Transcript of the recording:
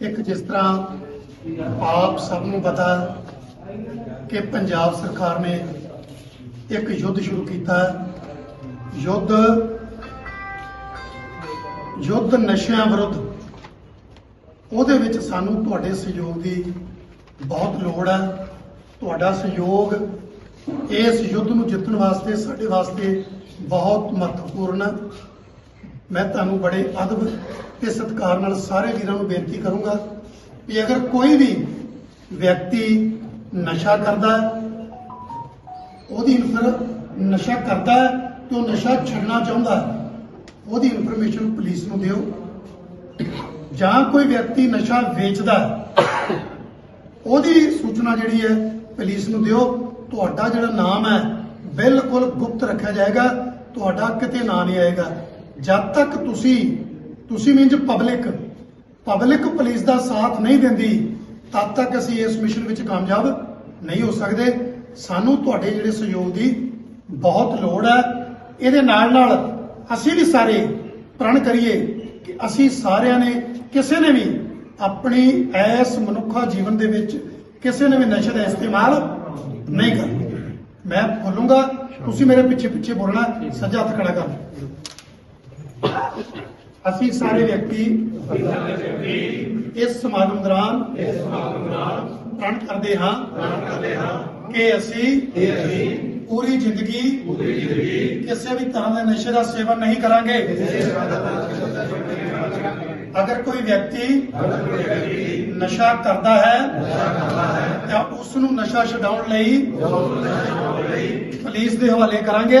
ਇੱਕ ਜਿਸ ਤਰ੍ਹਾਂ ਆਪ ਸਭ ਨੂੰ ਪਤਾ ਕਿ ਪੰਜਾਬ ਸਰਕਾਰ ਨੇ ਇੱਕ ਯੁੱਧ ਸ਼ੁਰੂ ਕੀਤਾ ਹੈ। ਯੁੱਧ ਯੁੱਧ ਨਸ਼ਿਆਂ ਵਿਰੁੱਧ। ਉਹਦੇ ਵਿੱਚ ਸਾਨੂੰ ਤੁਹਾਡੇ ਸਹਿਯੋਗ ਦੀ ਬਹੁਤ ਲੋੜ ਹੈ। ਤੁਹਾਡਾ ਸਹਿਯੋਗ ਇਸ ਯੁੱਧ ਨੂੰ ਜਿੱਤਣ ਵਾਸਤੇ, ਸਾਡੇ ਵਾਸਤੇ ਬਹੁਤ ਮਹੱਤਵਪੂਰਨ ਹੈ। ਮੈਂ ਤੁਹਾਨੂੰ ਬੜੇ ਅਦਬ ਤੇ ਸਤਿਕਾਰ ਨਾਲ ਸਾਰੇ ਵੀਰਾਂ ਨੂੰ ਬੇਨਤੀ ਕਰੂੰਗਾ ਕਿ ਅਗਰ ਕੋਈ ਵੀ ਵਿਅਕਤੀ ਨਸ਼ਾ ਕਰਦਾ ਉਹਦੀ ਇਨਫਰ ਨਸ਼ਾ ਕਰਦਾ ਹੈ ਤੇ ਉਹ ਨਸ਼ਾ ਛੱਡਣਾ ਚਾਹੁੰਦਾ ਉਹਦੀ ਇਨਫੋਰਮੇਸ਼ਨ ਪੁਲਿਸ ਨੂੰ ਦਿਓ। ਜਾਂ ਕੋਈ ਵਿਅਕਤੀ ਨਸ਼ਾ ਵੇਚਦਾ ਉਹਦੀ ਸੂਚਨਾ ਜਿਹੜੀ ਹੈ ਪੁਲਿਸ ਨੂੰ ਦਿਓ। ਤੁਹਾਡਾ ਜਿਹੜਾ ਨਾਮ ਹੈ, ਬਿਲਕੁਲ ਗੁਪਤ ਰੱਖਿਆ ਜਾਏਗਾ। ਤੁਹਾਡਾ ਕਿਤੇ ਨਾਂ ਨਹੀਂ ਆਏਗਾ। ਜਦ ਤੱਕ ਤੁਸੀਂ ਤੁਸੀਂ ਮੀਨਜ ਪਬਲਿਕ ਪਬਲਿਕ ਪੁਲਿਸ ਦਾ ਸਾਥ ਨਹੀਂ ਦਿੰਦੀ ਤਦ ਤੱਕ ਅਸੀਂ ਇਸ ਮਿਸ਼ਨ ਵਿੱਚ ਕਾਮਯਾਬ ਨਹੀਂ ਹੋ ਸਕਦੇ। ਸਾਨੂੰ ਤੁਹਾਡੇ ਜਿਹੜੇ ਸਹਿਯੋਗ ਦੀ ਬਹੁਤ ਲੋੜ ਹੈ। ਇਹਦੇ ਨਾਲ ਨਾਲ ਅਸੀਂ ਵੀ ਸਾਰੇ ਪ੍ਰਣ ਕਰੀਏ ਕਿ ਅਸੀਂ ਸਾਰਿਆਂ ਨੇ ਕਿਸੇ ਨੇ ਵੀ ਆਪਣੀ ਐਸ ਮਨੁੱਖਾ ਜੀਵਨ ਦੇ ਵਿੱਚ ਕਿਸੇ ਨੇ ਵੀ ਨਸ਼ੇ ਦਾ ਇਸਤੇਮਾਲ ਨਹੀਂ ਕਰਨਾ। ਮੈਂ ਬੋਲੂੰਗਾ ਤੁਸੀਂ ਮੇਰੇ ਪਿੱਛੇ ਪਿੱਛੇ ਬੋਲਣਾ ਸੱਜਾ ਹੱਥ ਖੜਾ ਕਰ। ਅਸੀਂ ਸਾਰੇ ਵਿਅਕਤੀ ਇਸ ਸਮਾਗਮ ਦੌਰਾਨ ਪ੍ਰਣ ਕਰਦੇ ਹਾਂ ਕਿ ਅਸੀਂ ਪੂਰੀ ਜ਼ਿੰਦਗੀ ਕਿਸੇ ਵੀ ਤਰ੍ਹਾਂ ਦੇ ਨਸ਼ੇ ਦਾ ਸੇਵਨ ਨਹੀਂ ਕਰਾਂਗੇ। ਅਗਰ ਕੋਈ ਵਿਅਕਤੀ ਨਸ਼ਾ ਕਰਦਾ ਹੈ ਤਾਂ ਉਸ ਨੂੰ ਨਸ਼ਾ ਛਡਾਉਣ ਲਈ ਪੁਲਿਸ ਦੇ ਹਵਾਲੇ ਕਰਾਂਗੇ।